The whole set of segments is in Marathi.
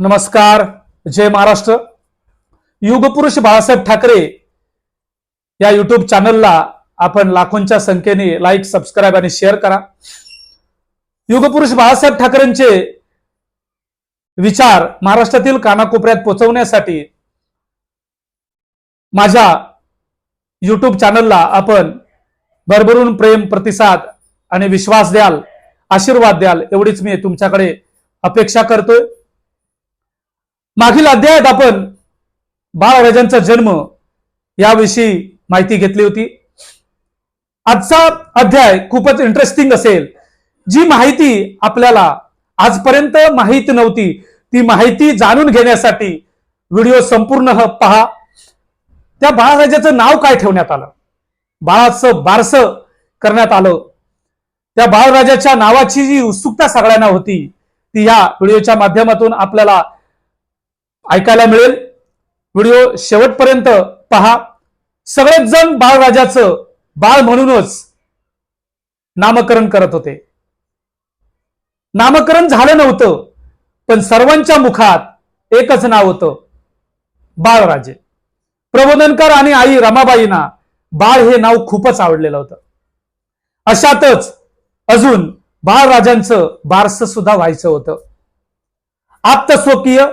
नमस्कार जय महाराष्ट्र. युगपुरुष बाळासाहेब ठाकरे या युट्यूब चॅनलला आपण लाखोंच्या संख्येने लाईक सबस्क्राईब आणि शेअर करा. युगपुरुष बाळासाहेब ठाकरेंचे विचार महाराष्ट्रातील कानाकोपऱ्यात पोहोचवण्यासाठी माझ्या युट्यूब चॅनलला आपण भरभरून प्रेम प्रतिसाद आणि विश्वास द्याल आशीर्वाद द्याल एवढीच मी तुमच्याकडे अपेक्षा करतोय. मागील अध्यायात आपण बाळराजांचा जन्म याविषयी माहिती घेतली होती. आजचा अध्याय खूपच इंटरेस्टिंग असेल. जी माहिती आपल्याला आजपर्यंत माहीत नव्हती ती माहिती जाणून घेण्यासाठी व्हिडिओ संपूर्ण पहा. त्या बाळराजाचं नाव काय ठेवण्यात आलं? बाळाचं बारस करण्यात आलं. त्या बाळराजाच्या नावाची जी उत्सुकता सगळ्यांना होती ती या व्हिडिओच्या माध्यमातून आपल्याला ऐकायला मिळेल. व्हिडिओ शेवटपर्यंत पहा. सगळेच जण बाळराजाचं बाळ म्हणूनच नामकरण करत होते. नामकरण झालं नव्हतं पण सर्वांच्या मुखात एकच नाव होतं बाळराजे. प्रबोधनकर आणि आई रमाबाईंना बाळ हे नाव खूपच आवडलेलं होतं. अशातच अजून बाळराजांचं बारस सुद्धा व्हायचं होतं. आप्तस्वकीय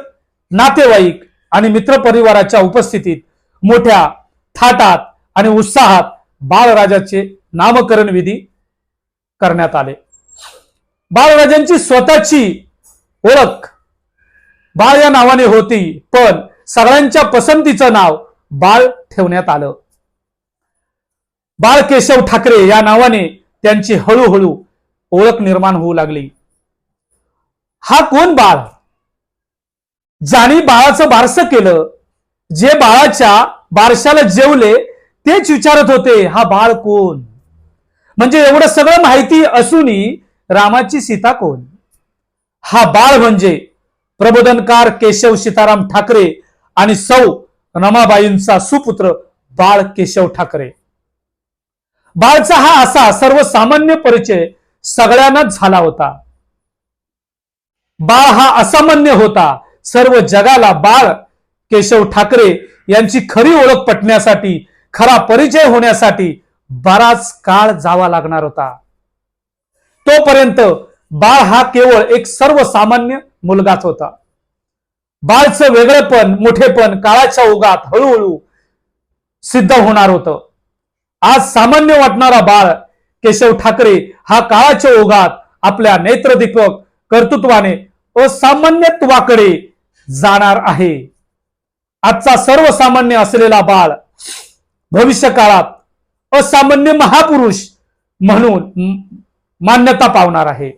नातेवाईक आणि मित्रपरिवाराच्या उपस्थितीत मोठ्या थाटात आणि उत्साहात बाळराजाचे नामकरण विधी करण्यात आले. बाळराजांची स्वतःची ओळख बाळ या नावाने होती पण सगळ्यांच्या पसंतीचं नाव बाळ ठेवण्यात आलं. बाळ केशव ठाकरे या नावाने त्यांची हळूहळू ओळख निर्माण होऊ लागली. हा कोण बाळ? ज्याने बाळाचं बारसं केलं जे बाळाच्या बारशाला जेवले तेच विचारत होते हा बाळ कोण? म्हणजे एवढं सगळं माहिती असूनही रामाची सीता कोण? हा बाळ म्हणजे प्रबोधनकार केशव सीताराम ठाकरे आणि सौ रमाबाईंचा सुपुत्र बाळ केशव ठाकरे. बाळचा हा असा सर्वसामान्य परिचय सगळ्यांनाच झाला होता. बाळ हा असामान्य होता. सर्व जगाला बाळ केशव ठाकरे यांची खरी ओळख पटण्यासाठी खरा परिचय होण्यासाठी बराच काळ जावा लागणार होता. तोपर्यंत बाळ हा केवळ एक सर्वसामान्य मुलगाच होता. बाळचं वेगळेपण मोठेपण काळाच्या ओघात हळूहळू सिद्ध होणार होतं. आज सामान्य वाटणारा बाळ केशव ठाकरे हा काळाच्या ओघात आपल्या नेत्रदीपक कर्तृत्वाने असामान्यत्वाकडे जाणार आहे. आजचा सर्वसामान्य असलेला बाळ भविष्य काळात असामान्य महापुरुष म्हणून मान्यता पावणार आहे.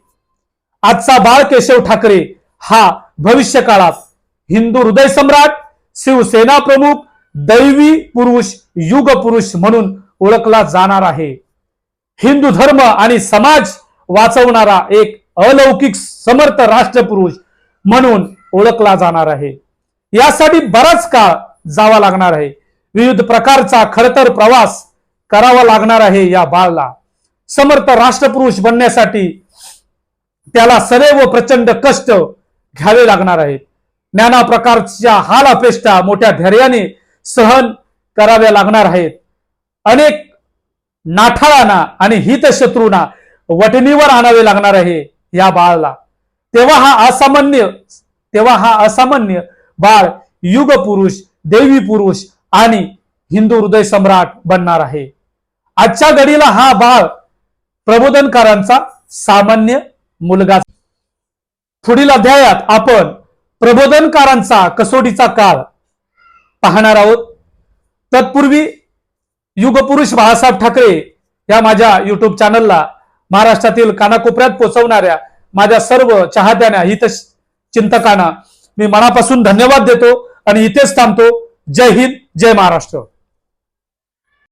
आजचा बाळ केशव ठाकरे हा भविष्य काळात हिंदू हृदय सम्राट शिवसेना प्रमुख दैवी पुरुष युग पुरुष म्हणून ओळखला जाणार आहे. हिंदू धर्म आणि समाज वाचवणारा एक अलौकिक समर्थ राष्ट्रपुरुष म्हणून ओळखला जाणार आहे. यासाठी बराच काळ जावा लागणार आहे. विविध प्रकारचा खडतर प्रवास करावा लागणार आहे या बाळला. समर्थ राष्ट्रपुरुष बनण्यासाठी त्याला सदैव प्रचंड कष्ट घ्यावे लागणार आहेत नाना प्रकारच्या हाल अपेष्टा मोठ्या धैर्याने सहन कराव्या लागणार आहेत. अनेक नाठाळांना आणि हितशत्रूंना वटणीवर आणावे लागणार आहे या बाळाला. तेव्हा हा असामान्य तेव्हा हा असामान्य बाळ युग पुरुष देवी पुरुष आणि हिंदू हृदय सम्राट बनणार आहे. आजच्या घडीला हा बाळ प्रबोधनकारांचा सामान्य मुलगा पुढील अध्यायात आपण प्रबोधनकारांचा कसोटीचा काळ पाहणार आहोत. तत्पूर्वी युगपुरुष बाळासाहेब ठाकरे या माझ्या युट्यूब चॅनलला महाराष्ट्रातील कानाकोपऱ्यात पोहोचवणाऱ्या माझ्या सर्व चाहत्यांना हित चिंतकांना मी मनापासून धन्यवाद देतो आणि इथेच थांबतो. जय हिंद जय महाराष्ट्र.